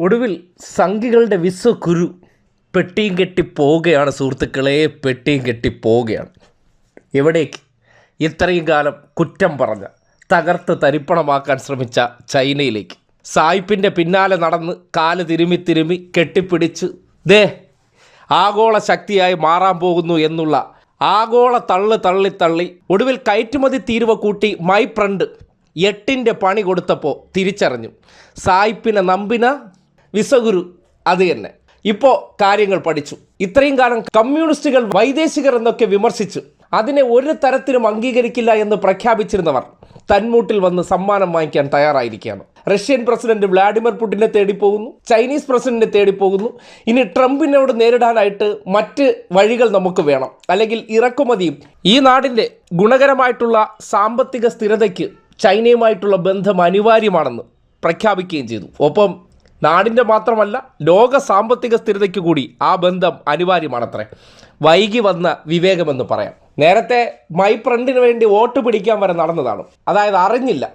ഒടുവിൽ സംഘികളുടെ വിശ്വകുരു പെട്ടിയും കെട്ടി പോവുകയാണ് സുഹൃത്തുക്കളെ പെട്ടിയും കെട്ടി പോവുകയാണ്. എവിടേക്ക്? ഇത്രയും കാലം കുറ്റം പറഞ്ഞ തകർത്ത് തരിപ്പണമാക്കാൻ ശ്രമിച്ച ചൈനയിലേക്ക്. സായിപ്പിന്റെ പിന്നാലെ നടന്ന് കാൽ തിരുമി തിരുമി കെട്ടിപ്പിടിച്ച് ദേ ആഗോള ശക്തിയായി മാറാൻ പോകുന്നു എന്നുള്ള ആഗോള തള്ളു തള്ളി തള്ളി ഒടുവിൽ കയറ്റുമതി തീരുവ കൂട്ടി മൈ ഫ്രണ്ട് എട്ടിന്റെ പണി കൊടുത്തപ്പോൾ തിരിച്ചറിഞ്ഞു. സായിപ്പിനെ നമ്പിന വിസഗുരു അത് തന്നെ. ഇപ്പോൾ കാര്യങ്ങൾ പഠിച്ചു. ഇത്രയും കാലം കമ്മ്യൂണിസ്റ്റുകൾ വൈദേശികർ എന്നൊക്കെ വിമർശിച്ചു അതിനെ ഒരു തരത്തിലും അംഗീകരിക്കില്ല എന്ന് പ്രഖ്യാപിച്ചിരുന്നവർ തന്മൂട്ടിൽ വന്ന് സമ്മാനം വാങ്ങിക്കാൻ തയ്യാറായിരിക്കുകയാണ്. റഷ്യൻ പ്രസിഡന്റ് വ്ളാഡിമിർ പുടിനെ തേടിപ്പോകുന്നു ചൈനീസ് പ്രസിഡന്റിനെ തേടിപ്പോകുന്നു. ഇനി ട്രംപിനോട് നേരിടാനായിട്ട് മറ്റ് വഴികൾ നമുക്ക് വേണം. അല്ലെങ്കിൽ ഇറക്കുമതിയും. ഈ നാടിന്റെ ഗുണകരമായിട്ടുള്ള സാമ്പത്തിക സ്ഥിരതയ്ക്ക് ചൈനയുമായിട്ടുള്ള ബന്ധം അനിവാര്യമാണെന്ന് പ്രഖ്യാപിക്കുകയും ചെയ്തു. ഒപ്പം നാടിന്റെ മാത്രമല്ല ലോക സാമ്പത്തിക സ്ഥിരതയ്ക്ക് കൂടി ആ ബന്ധം അനിവാര്യമാണത്രേ. വൈകി വന്ന വിവേകമെന്ന് പറയാം. നേരത്തെ മൈ ഫ്രണ്ടിന് വേണ്ടി വോട്ട് പിടിക്കാൻ വരെ നടന്നതാണ്. അതായത് അറിഞ്ഞില്ല.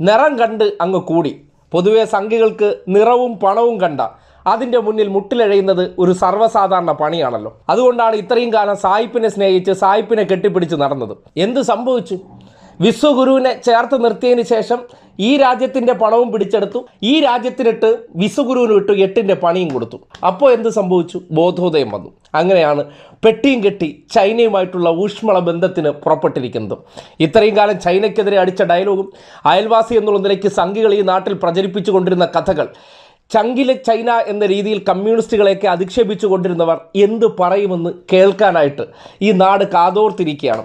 നിറം കണ്ട് അങ്ങ് കൂടി. പൊതുവെ സംഘികൾക്ക് നിറവും പണവും കണ്ട അതിന്റെ മുന്നിൽ മുട്ടിലഴയുന്നത് ഒരു സർവസാധാരണ പണിയാണല്ലോ. അതുകൊണ്ടാണ് ഇത്രയും കാലം സായിപ്പിനെ സ്നേഹിച്ച് സായിപ്പിനെ കെട്ടിപ്പിടിച്ച് നടന്നത്. എന്ത് സംഭവിച്ചു? വിശ്വഗുരുവിനെ ചേർത്ത് നിർത്തിയതിന് ശേഷം ഈ രാജ്യത്തിന്റെ പണവും പിടിച്ചെടുത്തു. ഈ രാജ്യത്തിനിട്ട് വിശ്വഗുരുവിന് വിട്ടു എട്ടിന്റെ പണിയും കൊടുത്തു. അപ്പോൾ എന്ത് സംഭവിച്ചു? ബോധോദയം വന്നു. അങ്ങനെയാണ് പെട്ടിയും കെട്ടി ചൈനയുമായിട്ടുള്ള ഊഷ്മള ബന്ധത്തിന് പുറപ്പെട്ടിരിക്കുന്നത്. ഇത്രയും കാലം ചൈനയ്ക്കെതിരെ അടിച്ച ഡയലോഗും അയൽവാസി എന്നുള്ള നിലയ്ക്ക് സംഘികൾ ഈ നാട്ടിൽ പ്രചരിപ്പിച്ചു കൊണ്ടിരുന്ന കഥകൾ ചങ്കിലെ ചൈന എന്ന രീതിയിൽ കമ്മ്യൂണിസ്റ്റുകളെയൊക്കെ അധിക്ഷേപിച്ചു കൊണ്ടിരുന്നവർ എന്ത് പറയുമെന്ന് കേൾക്കാനായിട്ട് ഈ നാട് കാതോർത്തിരിക്കുകയാണ്.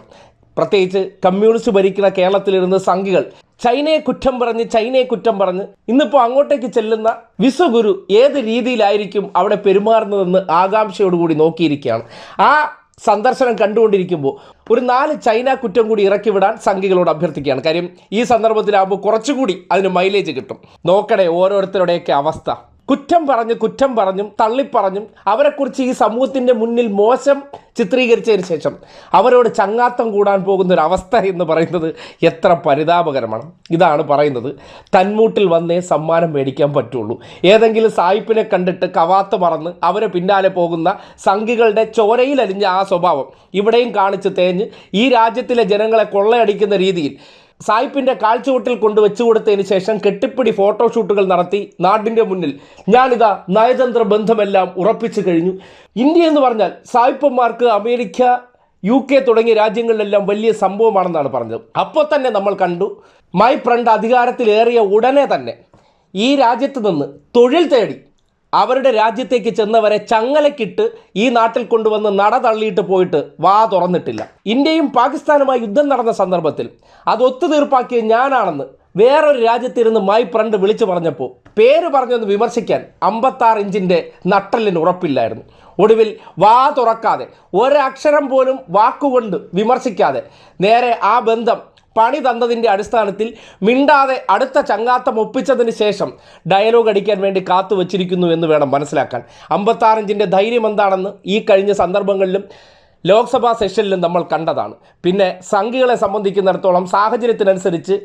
പ്രത്യേകിച്ച് കമ്മ്യൂണിസ്റ്റ് ഭരിക്കുന്ന കേരളത്തിലിരുന്ന് സംഘികൾ ചൈനയെ കുറ്റം പറഞ്ഞ് ചൈനയെ കുറ്റം പറഞ്ഞ് ഇന്നിപ്പോൾ അങ്ങോട്ടേക്ക് ചെല്ലുന്ന വിശ്വഗുരു ഏത് രീതിയിലായിരിക്കും അവിടെ പെരുമാറുന്നതെന്ന് ആകാംക്ഷയോടുകൂടി നോക്കിയിരിക്കുകയാണ്. ആ സന്ദർശനം കണ്ടുകൊണ്ടിരിക്കുമ്പോൾ ഒരു നാല് ചൈന കുറ്റം കൂടി ഇറക്കി വിടാൻ സംഘികളോട് അഭ്യർത്ഥിക്കുകയാണ്. കാര്യം ഈ സന്ദർഭത്തിലാകുമ്പോൾ കുറച്ചുകൂടി അതിന് മൈലേജ് കിട്ടും. നോക്കണേ ഓരോരുത്തരുടെയൊക്കെ അവസ്ഥ. കുറ്റം പറഞ്ഞ് കുറ്റം പറഞ്ഞും തള്ളിപ്പറഞ്ഞും അവരെക്കുറിച്ച് ഈ സമൂഹത്തിന്റെ മുന്നിൽ മോശം ചിത്രീകരിച്ചതിന് ശേഷം അവരോട് ചങ്ങാത്തം കൂടാൻ പോകുന്ന ഒരു അവസ്ഥ എന്ന് പറയുന്നത് എത്ര പരിതാപകരമാണ്. ഇതാണ് പറയുന്നത്. തന്മൂട്ടിൽ വന്നേ സമ്മാനം മേടിക്കാൻ പറ്റുള്ളൂ. ഏതെങ്കിലും സായിപ്പിനെ കണ്ടിട്ട് കവാത്ത് മറന്ന് അവരെ പിന്നാലെ പോകുന്ന സംഘികളുടെ ചോരയിലലിഞ്ഞ ആ സ്വഭാവം ഇവിടെയും കാണിച്ച് തേഞ്ഞ് ഈ രാജ്യത്തിലെ ജനങ്ങളെ കൊള്ളയടിക്കുന്ന രീതിയിൽ സായിപ്പിന്റെ കാഴ്ചവട്ടിൽ കൊണ്ട് വെച്ചു കൊടുത്തതിന് ശേഷം കെട്ടിപ്പിടി ഫോട്ടോഷൂട്ടുകൾ നടത്തി നാടിന്റെ മുന്നിൽ. ഞാനിതാ നയതന്ത്ര ബന്ധമെല്ലാം ഉറപ്പിച്ചു കഴിഞ്ഞു. ഇന്ത്യ എന്ന് പറഞ്ഞാൽ സായിപ്പന്മാർക്ക് അമേരിക്ക യു കെ തുടങ്ങിയ രാജ്യങ്ങളിലെല്ലാം വലിയ സംഭവമാണെന്നാണ് പറഞ്ഞത്. അപ്പോൾ തന്നെ നമ്മൾ കണ്ടു. മൈ ഫ്രണ്ട് അധികാരത്തിലേറിയ ഉടനെ തന്നെ ഈ രാജ്യത്ത് നിന്ന് തൊഴിൽ തേടി അവരുടെ രാജ്യത്തേക്ക് ചെന്നവരെ ചങ്ങലക്കിട്ട് ഈ നാട്ടിൽ കൊണ്ടുവന്ന് നട തള്ളിയിട്ട് പോയിട്ട് വാ തുറന്നിട്ടില്ല. ഇന്ത്യയും പാകിസ്ഥാനുമായി യുദ്ധം നടന്ന സന്ദർഭത്തിൽ അത് ഒത്തുതീർപ്പാക്കിയ ഞാനാണെന്ന് വേറൊരു രാജ്യത്തിരുന്ന് മൈ ഫ്രണ്ട് വിളിച്ചു പറഞ്ഞപ്പോൾ പേര് പറഞ്ഞൊന്ന് വിമർശിക്കാൻ അമ്പത്താറ് ഇഞ്ചിന്റെ നട്ടലിന് ഉറപ്പില്ലായിരുന്നു. ഒടുവിൽ വാ തുറക്കാതെ ഒരക്ഷരം പോലും വാക്കുകൊണ്ട് വിമർശിക്കാതെ നേരെ ആ ബന്ധം പണി തന്നതിന്റെ അടിസ്ഥാനത്തിൽ മിണ്ടാതെ അടുത്ത ചങ്ങാത്തം ഒപ്പിച്ചതിന് ശേഷം ഡയലോഗ് അടിക്കാൻ വേണ്ടി കാത്തു വച്ചിരിക്കുന്നു എന്ന് വേണം മനസ്സിലാക്കാൻ. അമ്പത്താറിഞ്ചിന്റെ ധൈര്യം എന്താണെന്ന് ഈ കഴിഞ്ഞ സന്ദർഭങ്ങളിലും ലോക്സഭാ സെഷനിലും നമ്മൾ കണ്ടതാണ്. പിന്നെ സംഘികളെ സംബന്ധിക്കുന്നിടത്തോളം സാഹചര്യത്തിനനുസരിച്ച്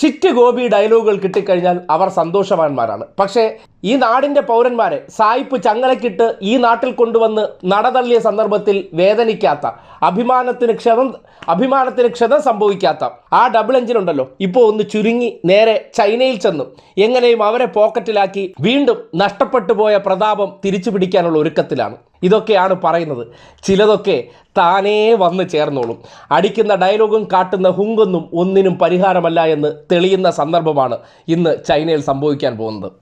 ഷിറ്റ് ഗോപി ഡയലോഗുകൾ കിട്ടിക്കഴിഞ്ഞാൽ അവർ സന്തോഷവാന്മാരാണ്. പക്ഷേ ഈ നാടിന്റെ പൗരന്മാരെ സായിപ്പ് ചങ്ങലക്കിട്ട് ഈ നാട്ടിൽ കൊണ്ടുവന്ന് നടതള്ളിയ സന്ദർഭത്തിൽ വേദനിക്കാത്ത അഭിമാനത്തിന് ക്ഷതം അഭിമാനത്തിന് ക്ഷതം സംഭവിക്കാത്ത ആ ഡബിൾ എഞ്ചിൻ ഉണ്ടല്ലോ. ഇപ്പോൾ ഒന്ന് ചുരുങ്ങി നേരെ ചൈനയിൽ ചെന്നു. എങ്ങനെയും അവരെ പോക്കറ്റിലാക്കി വീണ്ടും നഷ്ടപ്പെട്ടു പോയ പ്രതാപം തിരിച്ചു പിടിക്കാനുള്ള ഒരുക്കത്തിലാണ്. ഇതൊക്കെയാണ് പറയുന്നത്. ചിലതൊക്കെ താനേ വന്ന് ചേർന്നോളും. അടിക്കുന്ന ഡയലോഗും കാട്ടുന്ന ഹുങ്കൊന്നും ഒന്നിനും പരിഹാരമല്ല എന്ന് തെളിയുന്ന സന്ദർഭമാണ് ഇന്ന് ചൈനയിൽ സംഭവിക്കാൻ പോകുന്നത്.